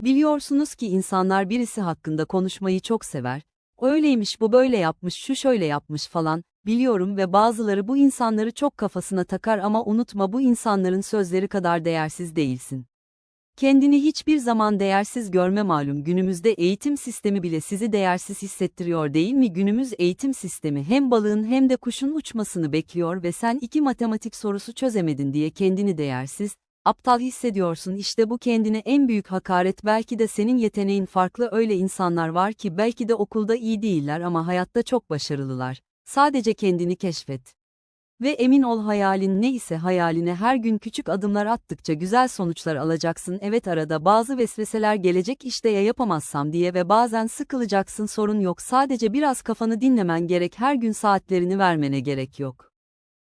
Biliyorsunuz ki insanlar birisi hakkında konuşmayı çok sever. Öyleymiş bu böyle yapmış şu şöyle yapmış falan, biliyorum ve bazıları bu insanları çok kafasına takar ama unutma bu insanların sözleri kadar değersiz değilsin. Kendini hiçbir zaman değersiz görme malum günümüzde eğitim sistemi bile sizi değersiz hissettiriyor değil mi? Günümüz eğitim sistemi hem balığın hem de kuşun uçmasını bekliyor ve sen iki matematik sorusu çözemedin diye kendini değersiz, aptal hissediyorsun işte bu kendine en büyük hakaret belki de senin yeteneğin farklı öyle insanlar var ki belki de okulda iyi değiller ama hayatta çok başarılılar. Sadece kendini keşfet. Ve emin ol hayalin ne ise hayaline her gün küçük adımlar attıkça güzel sonuçlar alacaksın. Evet arada bazı vesveseler gelecek işte ya yapamazsam diye ve bazen sıkılacaksın sorun yok sadece biraz kafanı dinlemen gerek her gün saatlerini vermene gerek yok.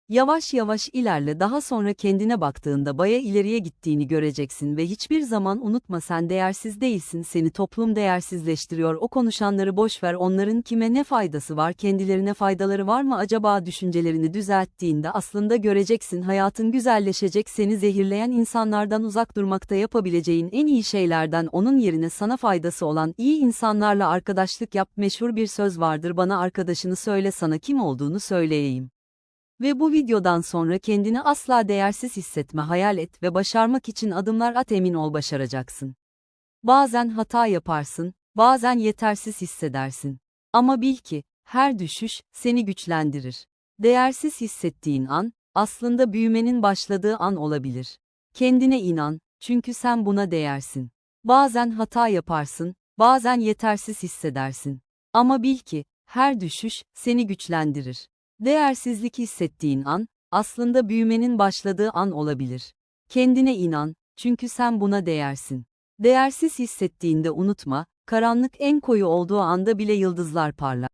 Yavaş yavaş ilerle daha sonra kendine baktığında baya ileriye gittiğini göreceksin ve hiçbir zaman unutma sen değersiz değilsin seni toplum değersizleştiriyor. O konuşanları boş ver onların kime ne faydası var kendilerine faydaları var mı? Acaba düşüncelerini düzelttiğinde aslında göreceksin hayatın güzelleşecek seni zehirleyen insanlardan uzak durmakta yapabileceğin en iyi şeylerden onun yerine sana faydası olan iyi insanlarla arkadaşlık yap. Meşhur bir söz vardır bana arkadaşını söyle sana kim olduğunu söyleyeyim. Ve bu videodan sonra kendini asla değersiz hissetme hayal et ve başarmak için adımlar at emin ol başaracaksın. Bazen hata yaparsın, bazen yetersiz hissedersin. Ama bil ki, her düşüş, seni güçlendirir. Değersiz hissettiğin an, aslında büyümenin başladığı an olabilir. Kendine inan, çünkü sen buna değersin. Bazen hata yaparsın, bazen yetersiz hissedersin. Ama bil ki, her düşüş, seni güçlendirir. Değersizlik hissettiğin an, aslında büyümenin başladığı an olabilir. Kendine inan, çünkü sen buna değersin. Değersiz hissettiğinde unutma, karanlık en koyu olduğu anda bile yıldızlar parlar.